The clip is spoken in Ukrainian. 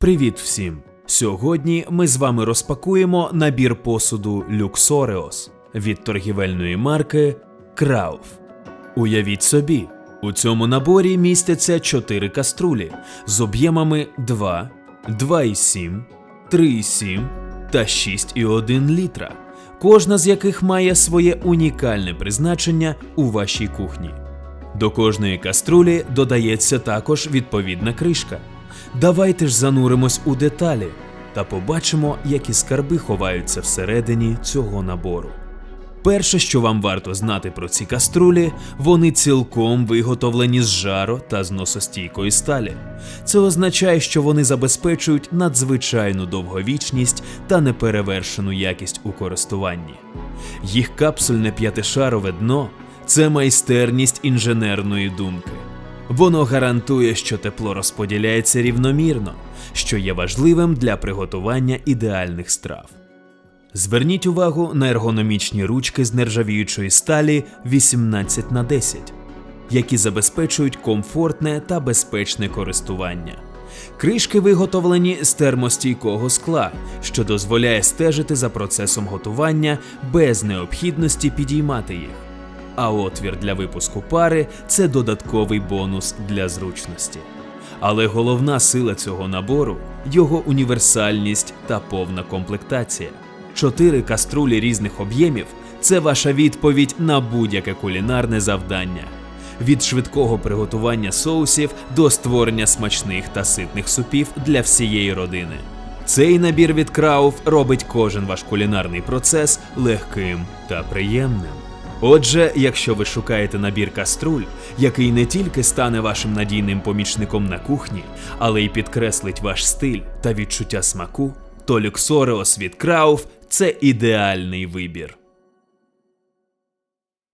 Привіт всім! Сьогодні ми з вами розпакуємо набір посуду Luxoreos від торгівельної марки Крауф. Уявіть собі, у цьому наборі містяться 4 каструлі з об'ємами 2, 2,7, 3,7 та 6,1 літра, кожна з яких має своє унікальне призначення у вашій кухні. До кожної каструлі додається також відповідна кришка. Давайте ж зануримось у деталі та побачимо, які скарби ховаються всередині цього набору. Перше, що вам варто знати про ці каструлі, вони цілком виготовлені з жаро та зносостійкої сталі. Це означає, що вони забезпечують надзвичайну довговічність та неперевершену якість у користуванні. Їх капсульне п'ятишарове дно це майстерність інженерної думки. Воно гарантує, що тепло розподіляється рівномірно, що є важливим для приготування ідеальних страв. Зверніть увагу на ергономічні ручки з нержавіючої сталі 18 на 10, які забезпечують комфортне та безпечне користування. Кришки виготовлені з термостійкого скла, що дозволяє стежити за процесом готування без необхідності підіймати їх. А отвір для випуску пари це додатковий бонус для зручності. Але головна сила цього набору його універсальність та повна комплектація. Чотири каструлі різних об'ємів це ваша відповідь на будь-яке кулінарне завдання. Від швидкого приготування соусів до створення смачних та ситних супів для всієї родини. Цей набір від Крауф робить кожен ваш кулінарний процес легким та приємним. Отже, якщо ви шукаєте набір каструль, який не тільки стане вашим надійним помічником на кухні, але й підкреслить ваш стиль та відчуття смаку, то Люксореос від Крауф це ідеальний вибір.